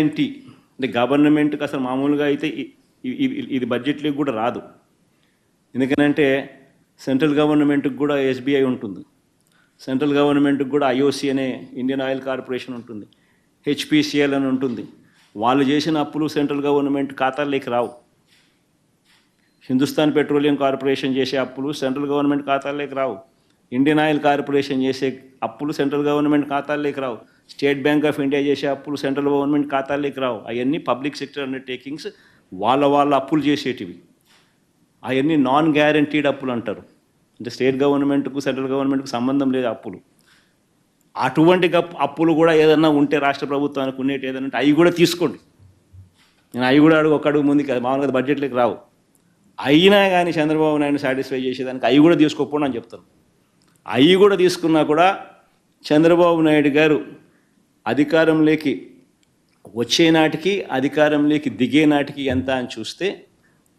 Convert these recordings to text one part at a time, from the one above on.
ఏంటి అంటే గవర్నమెంట్కి అసలు మామూలుగా అయితే ఇది బడ్జెట్లోకి కూడా రాదు. ఎందుకనంటే సెంట్రల్ గవర్నమెంట్కి కూడా ఎస్బీఐ ఉంటుంది. సెంట్రల్ గవర్నమెంట్కి కూడా ఐఓసి అనే ఇండియన్ ఆయిల్ కార్పొరేషన్ ఉంటుంది. హెచ్పిసిఎల్ అని ఉంటుంది. వాళ్ళు చేసిన అప్పులు సెంట్రల్ గవర్నమెంట్ ఖాతాల్లోకి రావు. హిందుస్థాన్ పెట్రోలియం కార్పొరేషన్ చేసే అప్పులు సెంట్రల్ గవర్నమెంట్ ఖాతాల్లోకి రావు. ఇండియన్ ఆయిల్ కార్పొరేషన్ చేసే అప్పులు సెంట్రల్ గవర్నమెంట్ ఖాతాల్లోకి రావు. స్టేట్ బ్యాంక్ ఆఫ్ ఇండియా చేసే అప్పులు సెంట్రల్ గవర్నమెంట్ ఖాతాల్లోకి రావు. అవన్నీ పబ్లిక్ సెక్టర్ అండర్టేకింగ్స్ వాళ్ళ వాళ్ళ అప్పులు చేసేటివి. అవన్నీ నాన్ గ్యారంటీడ్ అప్పులు అంటారు. అంటే స్టేట్ గవర్నమెంట్కు సెంట్రల్ గవర్నమెంట్కు సంబంధం లేదు అప్పులు. అటువంటి అప్పులు కూడా ఏదన్నా ఉంటే రాష్ట్ర ప్రభుత్వానికి ఉండేటి ఏదైనా అవి కూడా తీసుకోండి. నేను అవి కూడా అడుగు ఒక అడుగు ముందుకు మామూలుగా బడ్జెట్లోకి రావు. అయినా కానీ చంద్రబాబు నాయుడు సాటిస్ఫై చేసేదానికి అవి కూడా తీసుకోకపోండి అని చెప్తాను. అవి కూడా తీసుకున్నా కూడా చంద్రబాబు నాయుడు గారు అధికారంలోకి వచ్చే నాటికి అధికారంలోకి దిగే నాటికి ఎంత అని చూస్తే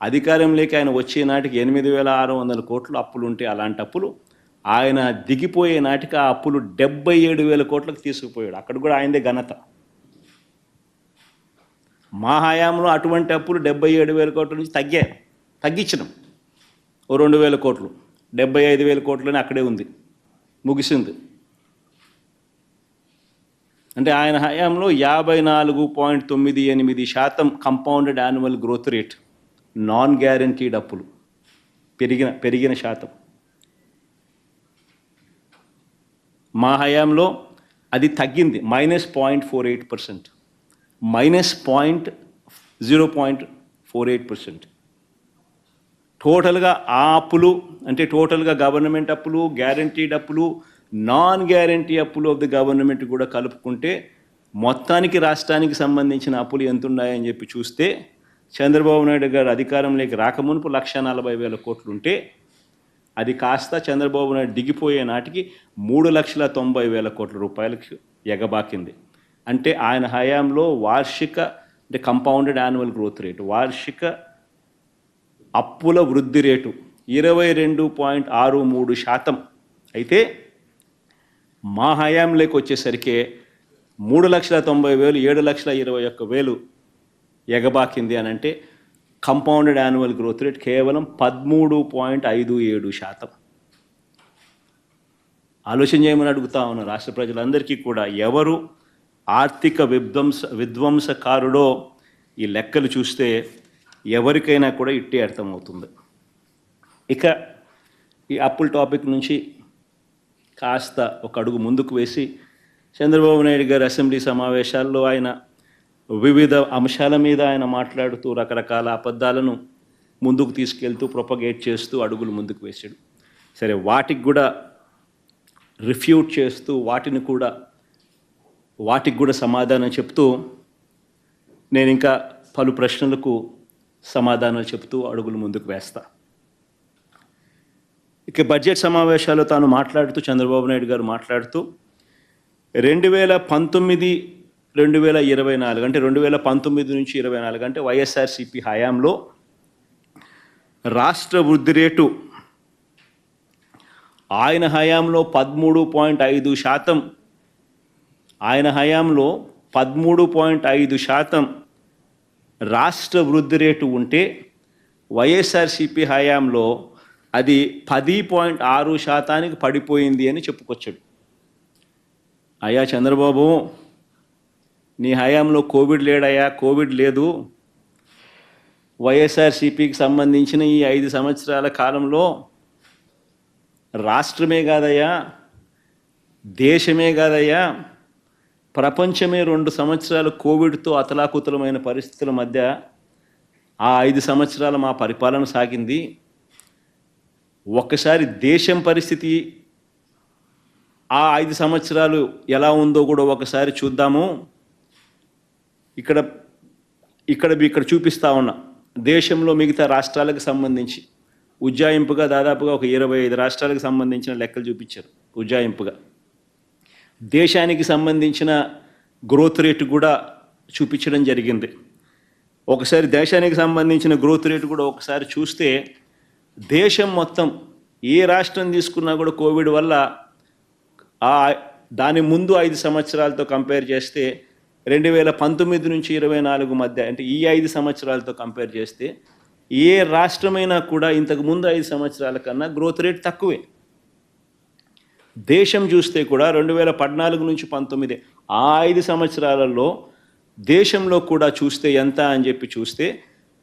అధికారంలోకి ఆయన వచ్చే నాటికి ఎనిమిది వేల ఆరు వందల కోట్లు అప్పులు ఉంటే అలాంటి అప్పులు ఆయన దిగిపోయే నాటికి ఆ అప్పులు డెబ్బై ఏడు వేల కోట్లకు తీసుకుపోయాడు. అక్కడ కూడా ఆయనదే ఘనత. మా హయాంలో అటువంటి అప్పులు డెబ్బై ఏడు వేల కోట్ల నుంచి తగ్గాయి తగ్గించినాం. ఓ రెండు వేల కోట్లు. డెబ్బై ఐదు వేల కోట్లని అక్కడే ఉంది. ముగిసింది. అంటే ఆయన హయాంలో యాభై నాలుగు పాయింట్ తొమ్మిది ఎనిమిది శాతం compounded annual growth rate non guaranteed అప్పులు. పెరిగిన పెరిగిన శాతం. మా హయాంలో అది తగ్గింది minus point four eight percent minus point zero point four eight percent టోటల్గా ఆ అప్పులు అంటే టోటల్గా గవర్నమెంట్ అప్పులు గ్యారంటీడ్ అప్పులు నాన్ గ్యారంటీ అప్పులు ఆఫ్ ది గవర్నమెంట్ కూడా కలుపుకుంటే మొత్తానికి రాష్ట్రానికి సంబంధించిన అప్పులు ఎంత ఉన్నాయని చెప్పి చూస్తే చంద్రబాబు నాయుడు గారు అధికారంలోకి రాకమునుపు లక్ష నలభై వేల కోట్లు ఉంటే అది కాస్త చంద్రబాబు నాయుడు దిగిపోయే నాటికి మూడు లక్షల తొంభై వేల కోట్ల రూపాయలకు ఎగబాకింది. అంటే ఆయన హయాంలో వార్షిక అంటే కంపౌండెడ్ యాన్యువల్ గ్రోత్ రేటు వార్షిక అప్పుల వృద్ధి రేటు ఇరవై రెండు పాయింట్ ఆరు మూడు శాతం. అయితే మా హయాంలోకి వచ్చేసరికి మూడు లక్షల తొంభై వేలు ఏడు లక్షల ఇరవై ఒక్క వేలు ఎగబాకింది అని అంటే కంపౌండెడ్ యాన్యువల్ గ్రోత్ రేట్ కేవలం పదమూడు పాయింట్ ఐదు ఏడు శాతం. ఆలోచన చేయమని అడుగుతా ఉన్న రాష్ట్ర ప్రజలందరికీ కూడా ఎవరు ఆర్థిక విధ్వంస విధ్వంసకారుడో ఈ లెక్కలు చూస్తే ఎవరికైనా కూడా ఇట్టే అర్థమవుతుంది. ఇక ఈ అప్పుల టాపిక్ నుంచి కాస్త ఒక అడుగు ముందుకు వేసి చంద్రబాబు నాయుడు గారి అసెంబ్లీ సమావేశాల్లో ఆయన వివిధ అంశాల మీద ఆయన మాట్లాడుతూ రకరకాల అబద్ధాలను ముందుకు తీసుకెళ్తూ ప్రొపగేట్ చేస్తూ అడుగులు ముందుకు వేశాడు. సరే వాటికి కూడా రిఫ్యూట్ చేస్తూ వాటిని కూడా వాటికి కూడా సమాధానం చెప్తూ నేను ఇంకా పలు ప్రశ్నలకు సమాధానాలు చెబుతూ అడుగులు ముందుకు వేస్తా. ఇక బడ్జెట్ సమావేశాల్లో తాను మాట్లాడుతూ చంద్రబాబు నాయుడు గారు మాట్లాడుతూ రెండు వేల పంతొమ్మిది రెండు వేల ఇరవై నాలుగు అంటే రెండు వేల పంతొమ్మిది నుంచి ఇరవై నాలుగు అంటే వైఎస్ఆర్సిపి హయాంలో రాష్ట్ర వృద్ధి రేటు ఆయన హయాంలో పదమూడు పాయింట్ ఐదు శాతం. ఆయన హయాంలో పదమూడు పాయింట్ ఐదు శాతం. రాష్ట్ర వృద్ధి రేటు ఉంటే వైఎస్ఆర్సిపి హయాంలో అది పది పాయింట్ ఆరు శాతానికి పడిపోయింది అని చెప్పుకొచ్చాడు. అయ్యా చంద్రబాబు నీ హయాంలో కోవిడ్ లేడయ్యా కోవిడ్ లేదు. వైఎస్ఆర్సిపికి సంబంధించిన ఈ ఐదు సంవత్సరాల కాలంలో రాష్ట్రమే కాదయ్యా దేశమే కాదయ్యా ప్రపంచమే రెండు సంవత్సరాలు కోవిడ్తో అతలాకుతలమైన పరిస్థితుల మధ్య ఆ ఐదు సంవత్సరాలు మా పరిపాలన సాగింది. ఒక్కసారి దేశం పరిస్థితి ఆ ఐదు సంవత్సరాలు ఎలా ఉందో కూడా ఒకసారి చూద్దాము. ఇక్కడ ఇక్కడ ఇక్కడ చూపిస్తా ఉన్నా. దేశంలో మిగతా రాష్ట్రాలకు సంబంధించి ఉజ్జాయింపుగా దాదాపుగా ఒక ఇరవై ఐదు రాష్ట్రాలకు సంబంధించిన లెక్కలు చూపించారు ఉజ్జాయింపుగా. దేశానికి సంబంధించిన గ్రోత్ రేటు కూడా చూపించడం జరిగింది. ఒకసారి దేశానికి సంబంధించిన గ్రోత్ రేటు కూడా ఒకసారి చూస్తే దేశం మొత్తం ఏ రాష్ట్రం తీసుకున్నా కూడా కోవిడ్ వల్ల ఆ దాని ముందు ఐదు సంవత్సరాలతో కంపేర్ చేస్తే రెండు వేల పంతొమ్మిది నుంచి ఇరవై నాలుగు మధ్య అంటే ఈ ఐదు సంవత్సరాలతో కంపేర్ చేస్తే ఏ రాష్ట్రమైనా కూడా ఇంతకు ముందు ఐదు సంవత్సరాల కన్నా గ్రోత్ రేట్ తక్కువే. దేశం చూస్తే కూడా రెండు వేల పద్నాలుగు నుంచి పంతొమ్మిది ఆ ఐదు సంవత్సరాలలో దేశంలో కూడా చూస్తే ఎంత అని చెప్పి చూస్తే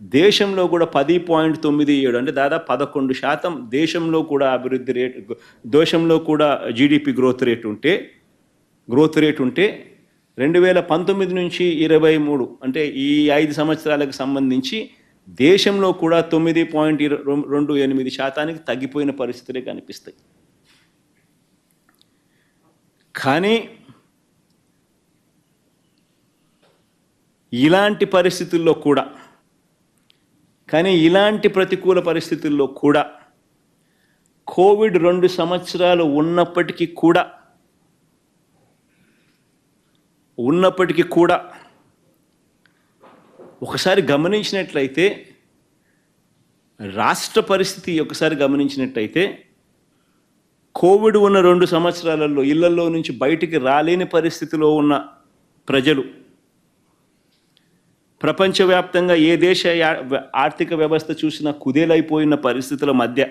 దేశంలో కూడా పది పాయింట్ తొమ్మిది ఏడు అంటే దాదాపు పదకొండు శాతం దేశంలో కూడా అభివృద్ధి రేట్ దేశంలో కూడా జీడిపి గ్రోత్ రేట్ ఉంటే గ్రోత్ రేట్ ఉంటే రెండు వేల పంతొమ్మిది నుంచి ఇరవై మూడు అంటే ఈ ఐదు సంవత్సరాలకు సంబంధించి దేశంలో కూడా తొమ్మిది పాయింట్ రెండు ఎనిమిది శాతానికి తగ్గిపోయిన పరిస్థితులే కనిపిస్తాయి. కానీ ఇలాంటి పరిస్థితుల్లో కూడా కానీ ఇలాంటి ప్రతికూల పరిస్థితుల్లో కూడా కోవిడ్ రెండు సంవత్సరాలు ఉన్నప్పటికీ కూడా ఉన్నప్పటికీ కూడా ఒకసారి గమనించినట్లయితే రాష్ట్ర పరిస్థితి ఒకసారి గమనించినట్లయితే కోవిడ్ ఉన్న రెండు సంవత్సరాలలో ఇళ్ళలో నుంచి బయటికి రాలేని పరిస్థితిలో ఉన్న ప్రజలు ప్రపంచవ్యాప్తంగా ఏ దేశ ఆర్థిక వ్యవస్థ చూసినా కుదేలైపోయిన పరిస్థితుల మధ్య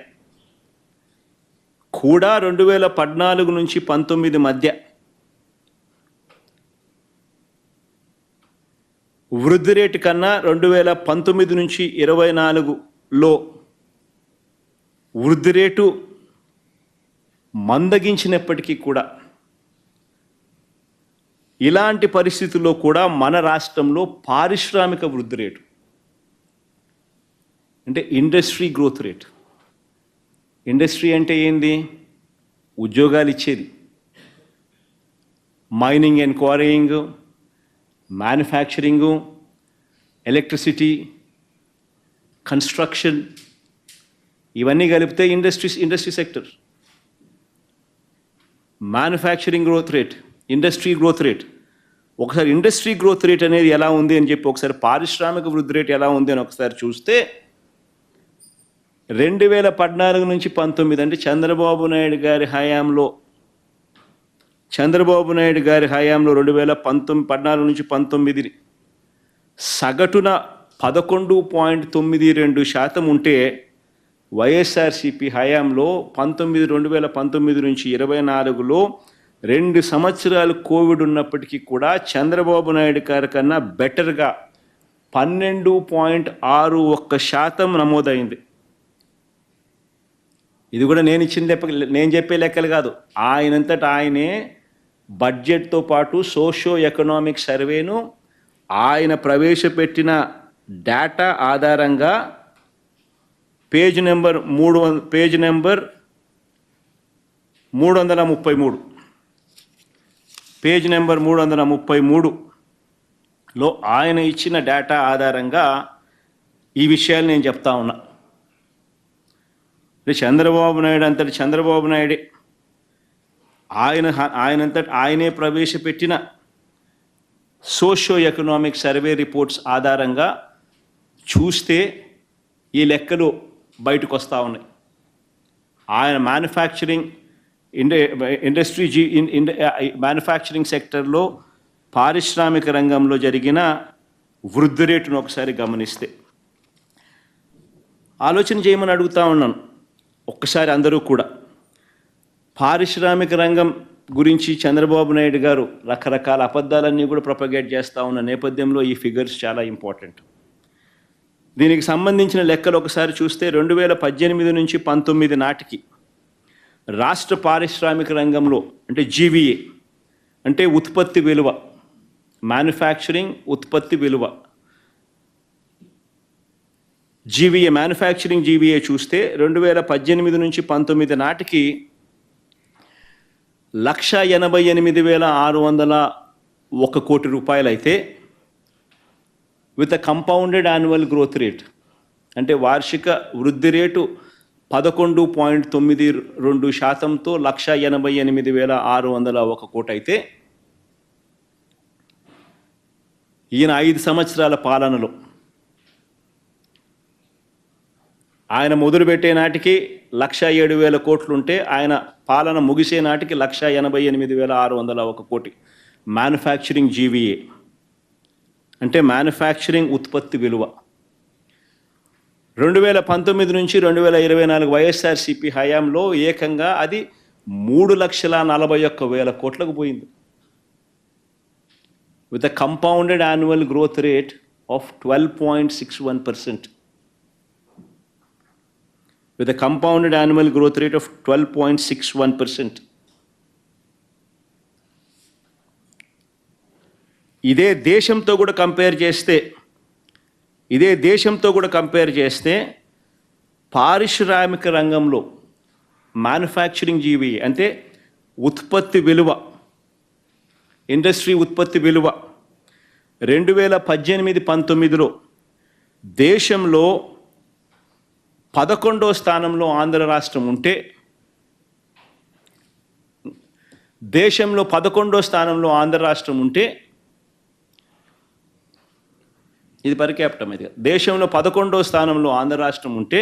కూడా రెండు వేల పద్నాలుగు నుంచి పంతొమ్మిది మధ్య వృద్ధి రేటు కన్నా రెండు వేల పంతొమ్మిది నుంచి ఇరవై నాలుగులో వృద్ధి రేటు మందగించినప్పటికీ కూడా ఇలాంటి పరిస్థితుల్లో కూడా మన రాష్ట్రంలో పారిశ్రామిక వృద్ధి రేటు అంటే ఇండస్ట్రీ గ్రోత్ రేట్. ఇండస్ట్రీ అంటే ఏంది? ఉద్యోగాలు ఇచ్చేది. Mining and quarrying manufacturing electricity construction ఇవన్నీ కలిపితే industries industry sector. Manufacturing growth rate industry growth rate ఒకసారి ఇండస్ట్రీ గ్రోత్ రేట్ అనేది ఎలా ఉంది అని చెప్పి ఒకసారి పారిశ్రామిక వృద్ధి రేట్ ఎలా ఉంది అని ఒకసారి చూస్తే రెండు వేల పద్నాలుగు నుంచి పంతొమ్మిది అంటే చంద్రబాబు నాయుడు గారి హయాంలో చంద్రబాబు నాయుడు గారి హయాంలో రెండు వేల పంతొమ్మిది పద్నాలుగు నుంచి పంతొమ్మిది సగటున పదకొండు పాయింట్ తొమ్మిది రెండు శాతం ఉంటే వైఎస్ఆర్సిపి హయాంలో పంతొమ్మిది రెండు వేల పంతొమ్మిది నుంచి ఇరవై నాలుగులో రెండు సంవత్సరాలు కోవిడ్ ఉన్నప్పటికీ కూడా చంద్రబాబు నాయుడు గారి కన్నా బెటర్గా పన్నెండు పాయింట్ ఆరు ఒక్క శాతం నమోదైంది. ఇది కూడా నేను ఇచ్చిన లెక్క నేను చెప్పే లెక్కలు కాదు. ఆయనంతటా ఆయనే బడ్జెట్తో పాటు సోషో ఎకనామిక్ సర్వేను ఆయన ప్రవేశపెట్టిన డేటా ఆధారంగా పేజ్ నెంబర్ మూడు పేజ్ నెంబర్ మూడు వందల ముప్పై మూడు. పేజ్ నెంబర్ మూడు వందల ముప్పై మూడులో ఆయన ఇచ్చిన డేటా ఆధారంగా ఈ విషయాలు నేను చెప్తా ఉన్నా. అంటే చంద్రబాబు నాయుడు అంతటి చంద్రబాబు నాయుడే. ఆయన ఆయనంతటి ఆయనే ప్రవేశపెట్టిన సోషో ఎకనామిక్ సర్వే రిపోర్ట్స్ ఆధారంగా చూస్తే ఈ లెక్కలు బయటకు వస్తూ ఉన్నాయి. ఆయన మ్యానుఫ్యాక్చరింగ్ ఇండ ఇండస్ట్రీ జీ ఇన్ మ్యానుఫ్యాక్చరింగ్ సెక్టర్లో పారిశ్రామిక రంగంలో జరిగిన వృద్ధి రేటును ఒకసారి గమనిస్తే. ఆలోచన చేయమని అడుగుతా ఉన్నాను. ఒక్కసారి అందరూ కూడా. పారిశ్రామిక రంగం గురించి చంద్రబాబు నాయుడు గారు రకరకాల అబద్ధాలన్నీ కూడా ప్రొపగేట్ చేస్తూ ఉన్న నేపథ్యంలో ఈ ఫిగర్స్ చాలా ఇంపార్టెంట్ దీనికి సంబంధించిన లెక్కలు ఒకసారి చూస్తే రెండు వేల పద్దెనిమిది నుంచి పంతొమ్మిది నాటికి రాష్ట్ర పారిశ్రామిక రంగంలో అంటే జీవీఏ అంటే ఉత్పత్తి విలువ మ్యానుఫ్యాక్చరింగ్ ఉత్పత్తి విలువ. జీవీఏ మ్యానుఫ్యాక్చరింగ్ జీవీఏ చూస్తే రెండు వేల పద్దెనిమిది నుంచి పంతొమ్మిది నాటికి లక్ష ఎనభై ఎనిమిది వేల ఆరు వందల ఒక కోటి రూపాయలైతే with a compounded annual growth rate అంటే వార్షిక వృద్ధి రేటు పదకొండు పాయింట్ తొమ్మిది రెండు శాతంతో లక్ష ఎనభై ఎనిమిది వేల ఆరు వందల ఒక కోటి అయితే ఈయన ఐదు సంవత్సరాల పాలనలో ఆయన మొదలుపెట్టే నాటికి లక్ష ఏడు వేల కోట్లుంటే ఆయన పాలన ముగిసే నాటికి లక్ష ఎనభై ఎనిమిది వేల ఆరు వందల ఒక కోటి. మ్యానుఫ్యాక్చరింగ్ జీవీఏ అంటే మ్యానుఫ్యాక్చరింగ్ ఉత్పత్తి విలువ. రెండు వేల పంతొమ్మిది నుంచి రెండు వేల ఇరవై నాలుగు వైఎస్ఆర్సిపి హయాంలో ఏకంగా అది మూడు లక్షల నలభై ఒక్క వేల కోట్లకు పోయింది. With a compounded annual growth rate of twelve point six one percent with compounded annual growth rate of twelve point six one percent ఇదే దేశంతో కూడా కంపేర్ చేస్తే ఇదే దేశంతో కూడా కంపేర్ చేస్తే పారిశ్రామిక రంగంలో మ్యానుఫ్యాక్చరింగ్ జీవి అంటే ఉత్పత్తి విలువ ఇండస్ట్రీ ఉత్పత్తి విలువ. రెండు వేల పద్దెనిమిది పంతొమ్మిదిలో దేశంలో పదకొండో స్థానంలో ఆంధ్ర రాష్ట్రం ఉంటే దేశంలో పదకొండో స్థానంలో ఆంధ్ర రాష్ట్రం ఉంటే ఇది పర్ క్యాపిటం ఇది దేశంలో పదకొండో స్థానంలో ఆంధ్ర రాష్ట్రం ఉంటే